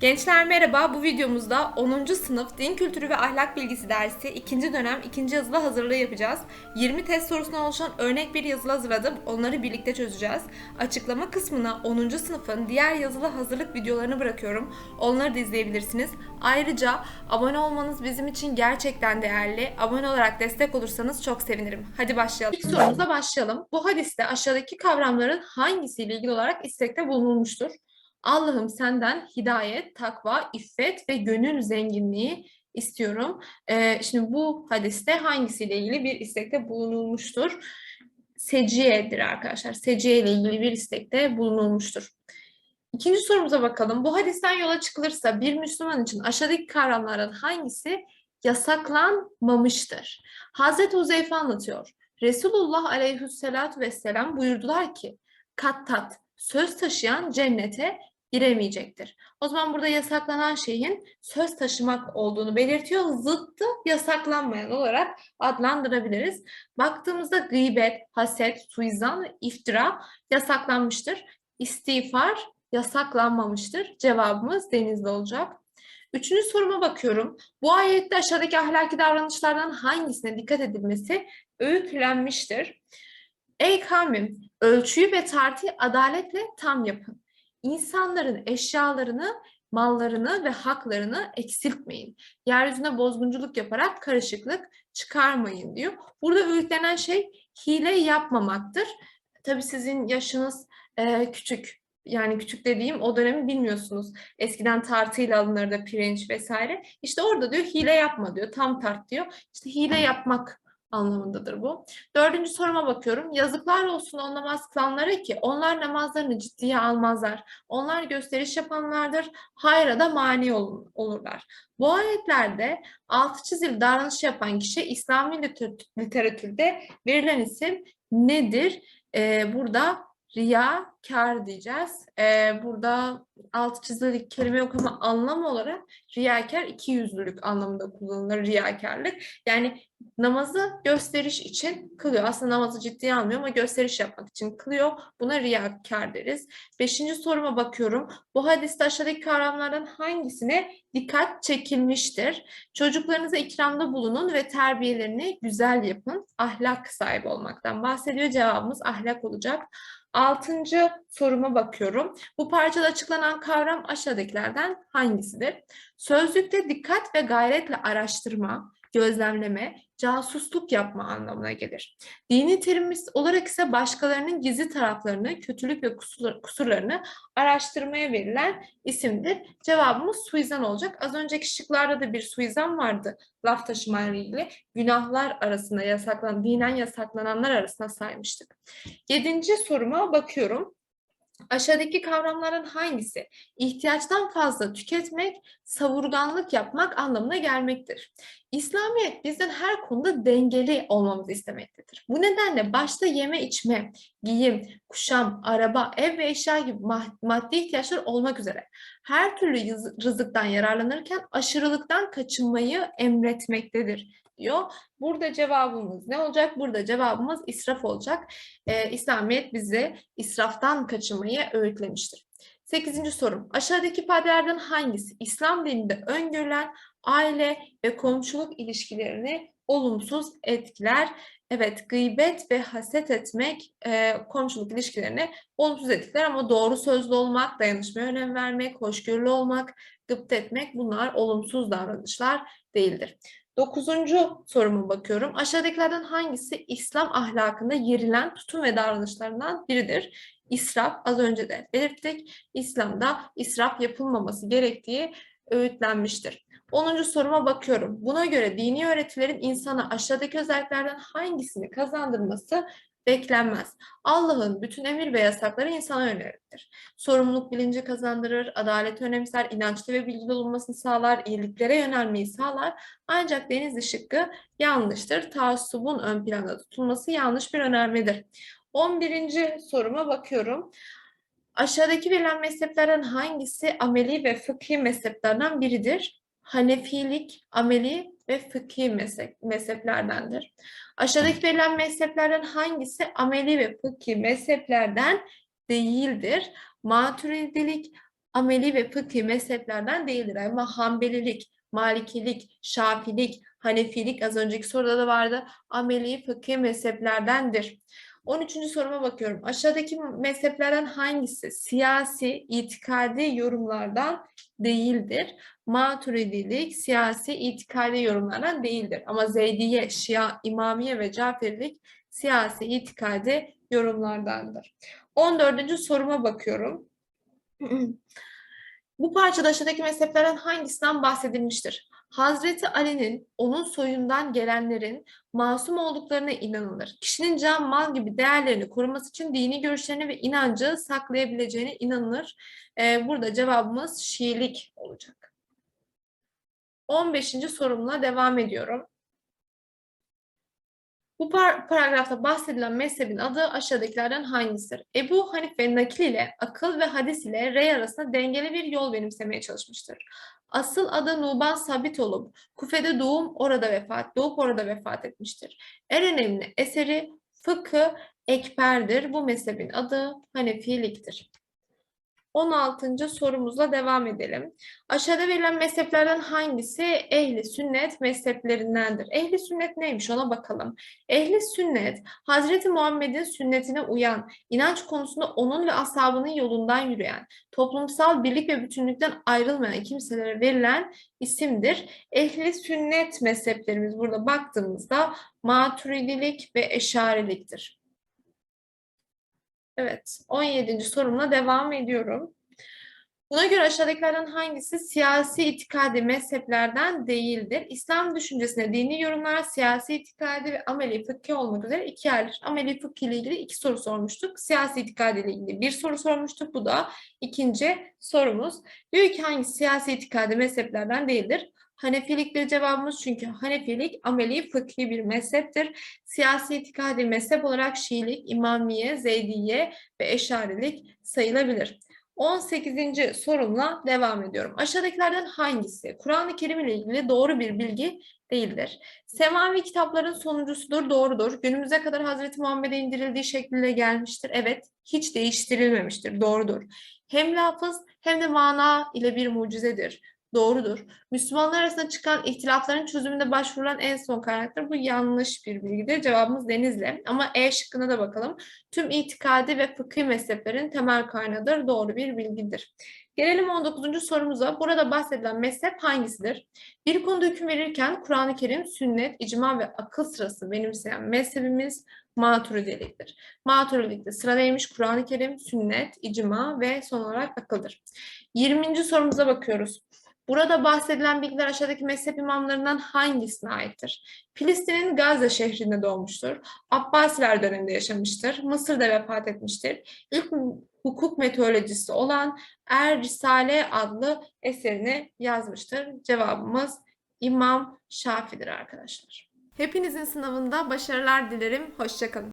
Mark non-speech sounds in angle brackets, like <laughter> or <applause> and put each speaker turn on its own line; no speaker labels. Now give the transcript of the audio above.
Gençler merhaba. Bu videomuzda 10. sınıf Din Kültürü ve Ahlak Bilgisi dersi 2. dönem 2. yazılı hazırlığı yapacağız. 20 test sorusundan oluşan örnek bir yazılı hazırladım. Onları birlikte çözeceğiz. Açıklama kısmına 10. sınıfın diğer yazılı hazırlık videolarını bırakıyorum. Onları da izleyebilirsiniz. Ayrıca abone olmanız bizim için gerçekten değerli. Abone olarak destek olursanız çok sevinirim. Hadi başlayalım. İlk sorumuza başlayalım. Bu hadiste aşağıdaki kavramların hangisiyle ilgili olarak istekte bulunulmuştur? Allah'ım senden hidayet, takva, iffet ve gönül zenginliği istiyorum. Ee, şimdi bu hadiste hangisiyle ilgili bir istekte bulunulmuştur? Seciyedir arkadaşlar. Seciye ile ilgili bir istekte bulunulmuştur. İkinci sorumuza bakalım. Bu hadisten yola çıkılırsa bir Müslüman için aşağıdaki kavramlardan hangisi yasaklanmamıştır? Hazreti Huzeyfe anlatıyor. Resulullah aleyhissalatu vesselam buyurdular ki kattat söz taşıyan cennete giremeyecektir. O zaman burada yasaklanan şeyin söz taşımak olduğunu belirtiyor. Zıttı yasaklanmayan olarak adlandırabiliriz. Baktığımızda gıybet, haset, suizan iftira yasaklanmıştır. İstiğfar yasaklanmamıştır. Cevabımız denizli olacak. Üçüncü soruma bakıyorum. Bu ayette aşağıdaki ahlaki davranışlardan hangisine dikkat edilmesi öğütlenmiştir? Ey kavmim, ölçüyü ve tartıyı adaletle tam yapın. İnsanların eşyalarını, mallarını ve haklarını eksiltmeyin. Yeryüzüne bozgunculuk yaparak karışıklık çıkarmayın diyor. Burada öğütlenen şey hile yapmamaktır. Tabii sizin yaşınız e, küçük. Yani küçük dediğim o dönemi bilmiyorsunuz. Eskiden tartıyla alınırdı pirinç vesaire. İşte orada diyor hile yapma diyor. Tam tart diyor. İşte hile yapmak anlamındadır bu. Dördüncü soruma bakıyorum. Yazıklar olsun o namaz kılanlara ki onlar namazlarını ciddiye almazlar. Onlar gösteriş yapanlardır. Hayra da mani ol- olurlar. Bu ayetlerde altı çizili davranış yapan kişi İslami liter- literatürde verilen isim nedir? Ee, burada riyakar diyeceğiz. Ee, burada altı çizili kelime yok ama anlam olarak riyakar iki yüzlülük anlamında kullanılır riyakarlık. Yani namazı gösteriş için kılıyor. Aslında namazı ciddiye almıyor ama gösteriş yapmak için kılıyor. Buna riyakar deriz. Beşinci soruma bakıyorum. Bu hadiste aşağıdaki kavramlardan hangisine dikkat çekilmiştir? Çocuklarınıza ikramda bulunun ve terbiyelerini güzel yapın. Ahlak sahibi olmaktan bahsediyor. Cevabımız ahlak olacak. Altıncı soruma bakıyorum. Bu parçada açıklanan kavram aşağıdakilerden hangisidir? Sözlükte dikkat ve gayretle araştırma, gözlemleme, casusluk yapma anlamına gelir. Dini terimimiz olarak ise başkalarının gizli taraflarını, kötülük ve kusur- kusurlarını araştırmaya verilen isimdir. Cevabımız suizan olacak. Az önceki şıklarda da bir suizan vardı laf taşımayla ilgili. Günahlar arasında yasaklanan, dinen yasaklananlar arasında saymıştık. Yedinci soruma bakıyorum. Aşağıdaki kavramların hangisi ihtiyaçtan fazla tüketmek, savurganlık yapmak anlamına gelmektir? İslamiyet bizden her konuda dengeli olmamızı istemektedir. Bu nedenle başta yeme içme, giyim, kuşam, araba, ev ve eşya gibi ma- maddi ihtiyaçlar olmak üzere her türlü rızıktan yararlanırken aşırılıktan kaçınmayı emretmektedir diyor. Burada cevabımız ne olacak? Burada cevabımız israf olacak. Ee, İslamiyet bizi israftan kaçınmayı öğütlemiştir. Sekizinci sorum. Aşağıdaki ifadelerden hangisi İslam dininde öngörülen aile ve komşuluk ilişkilerini olumsuz etkiler? Evet, gıybet ve haset etmek e, komşuluk ilişkilerini olumsuz etkiler ama doğru sözlü olmak, dayanışmaya önem vermek, hoşgörülü olmak, gıpta etmek bunlar olumsuz davranışlar değildir. Dokuzuncu soruma bakıyorum. Aşağıdakilerden hangisi İslam ahlakında yerilen tutum ve davranışlarından biridir? İsraf, az önce de belirttik. İslam'da israf yapılmaması gerektiği öğütlenmiştir. Onuncu soruma bakıyorum. Buna göre dini öğretilerin insana aşağıdaki özelliklerden hangisini kazandırması beklenmez. Allah'ın bütün emir ve yasakları insana yöneliktir. Sorumluluk bilinci kazandırır, adaleti önemser, inançlı ve bilgili olunmasını sağlar, iyiliklere yönelmeyi sağlar. Ancak Denizli şıkkı yanlıştır. Taassubun ön planda tutulması yanlış bir önermedir. 11. soruma bakıyorum. Aşağıdaki verilen mezheplerden hangisi ameli ve fıkhi mezheplerden biridir? Hanefilik, ameli ve fıkhi mezhep, mezheplerdendir. Aşağıdaki verilen mezheplerden hangisi ameli ve fıkhi mezheplerden değildir? Maturidilik, ameli ve fıkhi mezheplerden değildir. Ama Hanbelilik, Malikilik, Şafilik, Hanefilik az önceki soruda da vardı. Ameli fıkhi mezheplerdendir. 13. soruma bakıyorum. Aşağıdaki mezheplerden hangisi siyasi, itikadi yorumlardan değildir? Maturidilik siyasi, itikadi yorumlardan değildir. Ama Zeydiye, Şia, İmamiye ve Caferilik siyasi, itikadi yorumlardandır. 14. soruma bakıyorum. <clears throat> Bu parçada aşağıdaki mezheplerden hangisinden bahsedilmiştir? Hazreti Ali'nin onun soyundan gelenlerin masum olduklarına inanılır. Kişinin can, mal gibi değerlerini koruması için dini görüşlerini ve inancı saklayabileceğine inanılır. Ee, burada cevabımız Şiilik olacak. 15. sorumla devam ediyorum. Bu par paragrafta bahsedilen mezhebin adı aşağıdakilerden hangisidir? Ebu Hanife nakil ile akıl ve hadis ile rey arasında dengeli bir yol benimsemeye çalışmıştır. Asıl adı Nuban Sabit olup Kufe'de doğum orada vefat, doğup orada vefat etmiştir. En önemli eseri Fıkı Ekber'dir. Bu mezhebin adı Hanefiliktir. 16. sorumuzla devam edelim. Aşağıda verilen mezheplerden hangisi ehli sünnet mezheplerindendir? Ehli sünnet neymiş ona bakalım. Ehli sünnet, Hazreti Muhammed'in sünnetine uyan, inanç konusunda onun ve ashabının yolundan yürüyen, toplumsal birlik ve bütünlükten ayrılmayan kimselere verilen isimdir. Ehli sünnet mezheplerimiz burada baktığımızda maturidilik ve eşariliktir. Evet, 17. sorumla devam ediyorum. Buna göre aşağıdakilerden hangisi siyasi itikadi mezheplerden değildir? İslam düşüncesine dini yorumlar, siyasi itikadi ve ameli fıkhi olmak üzere iki ayrılır. Ameli fıkhi ile ilgili iki soru sormuştuk. Siyasi itikadi ile ilgili bir soru sormuştuk. Bu da ikinci sorumuz. Diyor ki hangisi siyasi itikadi mezheplerden değildir? Hanefiliktir cevabımız çünkü Hanefilik ameli fıkhi bir mezheptir. Siyasi itikadi mezhep olarak Şiilik, İmamiye, Zeydiye ve Eşarilik sayılabilir. 18. sorumla devam ediyorum. Aşağıdakilerden hangisi Kur'an-ı Kerim ile ilgili doğru bir bilgi değildir? Semavi kitapların sonuncusudur, doğrudur. Günümüze kadar Hazreti Muhammed'e indirildiği şekliyle gelmiştir. Evet, hiç değiştirilmemiştir, doğrudur. Hem lafız hem de mana ile bir mucizedir. Doğrudur. Müslümanlar arasında çıkan ihtilafların çözümünde başvurulan en son kaynaktır. Bu yanlış bir bilgidir. Cevabımız Denizli. Ama E şıkkına da bakalım. Tüm itikadi ve fıkhi mezheplerin temel kaynağıdır. Doğru bir bilgidir. Gelelim 19. sorumuza. Burada bahsedilen mezhep hangisidir? Bir konuda hüküm verirken Kur'an-ı Kerim, sünnet, icma ve akıl sırası benimseyen mezhebimiz maturidiliktir. Maturidilikte sıra neymiş? Kur'an-ı Kerim, sünnet, icma ve son olarak akıldır. 20. sorumuza bakıyoruz. Burada bahsedilen bilgiler aşağıdaki mezhep imamlarından hangisine aittir? Filistin'in Gazze şehrinde doğmuştur. Abbasiler döneminde yaşamıştır. Mısır'da vefat etmiştir. İlk hukuk meteorolojisi olan Er Risale adlı eserini yazmıştır. Cevabımız İmam Şafi'dir arkadaşlar. Hepinizin sınavında başarılar dilerim. Hoşçakalın.